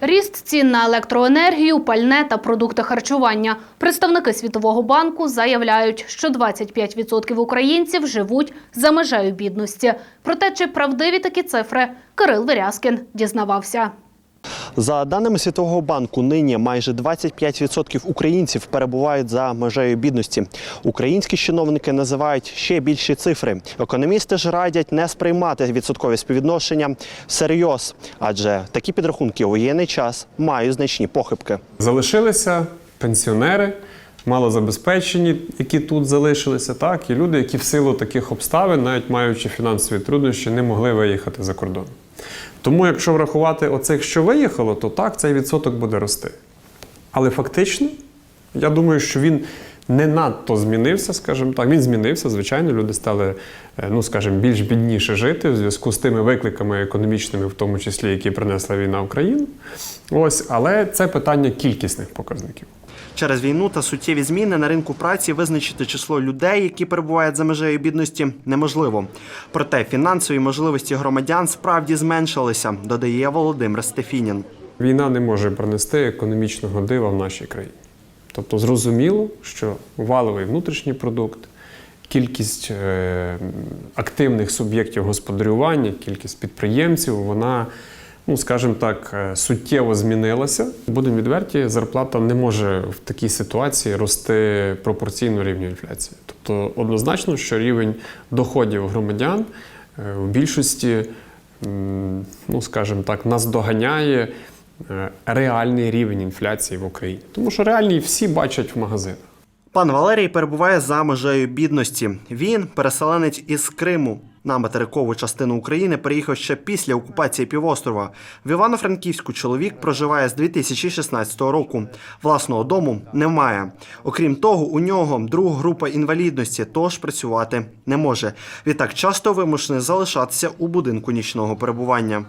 Ріст цін на електроенергію, пальне та продукти харчування. Представники Світового банку заявляють, що 25% українців живуть за межею бідності. Проте, чи правдиві такі цифри, Кирил Вирязкін дізнавався. За даними Світового банку, нині майже 25% українців перебувають за межею бідності. Українські чиновники називають ще більші цифри. Економісти ж радять не сприймати відсоткові співвідношення всерйоз, адже такі підрахунки у воєнний час мають значні похибки. Залишилися пенсіонери, малозабезпечені, які тут залишилися, так, і люди, які в силу таких обставин, навіть маючи фінансові труднощі, не могли виїхати за кордон. Тому, якщо врахувати оцих, що виїхало, то так, цей відсоток буде рости. Але фактично, я думаю, що він не надто змінився, скажімо так. Він змінився, звичайно, люди стали, е, ну скажімо, більш бідніше жити в зв'язку з тими викликами економічними, в тому числі, які принесла війна Україну. Ось, але це питання кількісних показників. Через війну та суттєві зміни на ринку праці визначити число людей, які перебувають за межею бідності, неможливо. Проте фінансові можливості громадян справді зменшилися, додає Володимир Стефінін. Війна не може принести економічного дива в нашій країні. Тобто зрозуміло, що валовий внутрішній продукт, кількість е, активних суб'єктів господарювання, кількість підприємців, вона, ну скажімо так, е, суттєво змінилася. Будемо відверті, зарплата не може в такій ситуації рости пропорційно рівню інфляції. Тобто однозначно, що рівень доходів громадян е, в більшості, ну скажімо так, наздоганяє е, реальний рівень інфляції в Україні. Тому що реальний всі бачать в магазинах. Пан Валерій перебуває за межею бідності. Він переселенець із Криму. На материкову частину України приїхав ще після окупації півострова. В Івано-Франківську чоловік проживає з 2016 року. Власного дому немає. Окрім того, у нього друга група інвалідності, тож працювати не може. Відтак часто вимушений залишатися у будинку нічного перебування.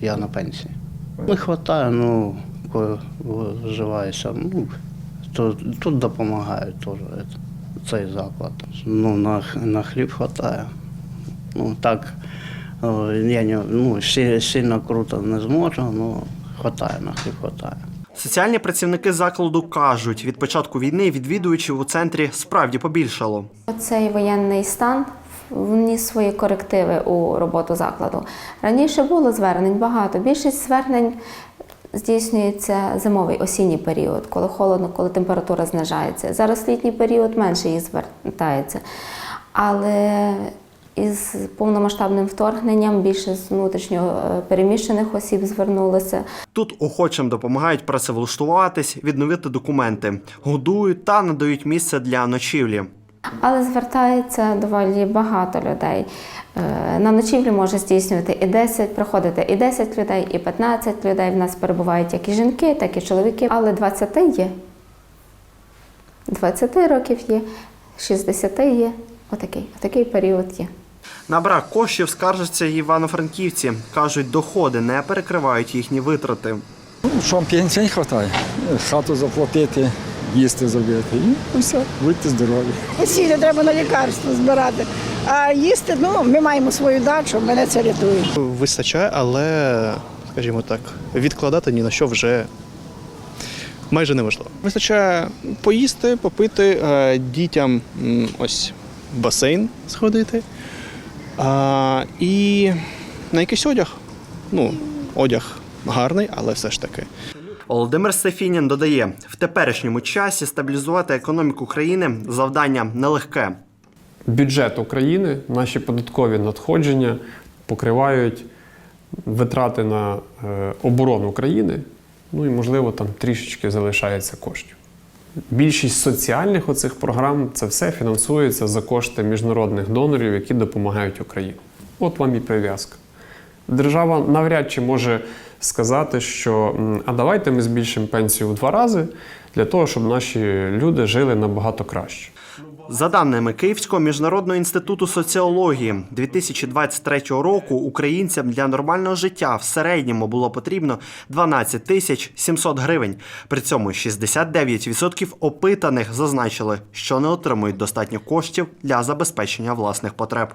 Я на пенсії. Не вистачає, ну, коли вживаєшся, ну, то тут допомагають теж цей заклад. Ну, на, на хліб вистачає. Ну, так, я не, ну, сильно круто не зможу, але вистачає, на хліб вистачає. Соціальні працівники закладу кажуть, від початку війни відвідувачів у центрі справді побільшало. Цей воєнний стан вніс свої корективи у роботу закладу. Раніше було звернень багато. Більшість звернень здійснюється зимовий осінній період, коли холодно, коли температура знижається. Зараз літній період менше їх звертається. Але із повномасштабним вторгненням більше з внутрішньо е, переміщених осіб звернулося. Тут охочим допомагають працевлаштуватись, відновити документи, годують та надають місце для ночівлі. Але звертається доволі багато людей. Е, На ночівлі може здійснювати і 10, приходити і 10 людей, і 15 людей. В нас перебувають як і жінки, так і чоловіки. Але 20 є. 20 років є, 60 є. Отакий, отакий період є. На брак коштів скаржаться і івано-франківці. кажуть, доходи не перекривають їхні витрати. Ну, що пенсій не вистачає. Хату заплатити, їсти зробити. І все, будьте здорові. Весілля треба на лікарство збирати. А їсти, ну, ми маємо свою дачу, мене це рятує. Вистачає, але, скажімо так, відкладати ні на що вже майже неможливо. Вистачає поїсти, попити, е, дітям ось басейн сходити. А, і на якийсь одяг. Ну, одяг гарний, але все ж таки. Володимир Сефінін додає, в теперішньому часі стабілізувати економіку країни завдання нелегке. Бюджет України, наші податкові надходження покривають витрати на е, оборону країни, ну і, можливо, там трішечки залишається коштів. Більшість соціальних оцих програм це все фінансується за кошти міжнародних донорів, які допомагають Україні. От вам і прив'язка. Держава навряд чи може сказати, що а давайте ми збільшимо пенсію в два рази для того, щоб наші люди жили набагато краще. За даними Київського міжнародного інституту соціології, 2023 року українцям для нормального життя в середньому було потрібно 12 тисяч 700 гривень. При цьому 69% опитаних зазначили, що не отримують достатньо коштів для забезпечення власних потреб.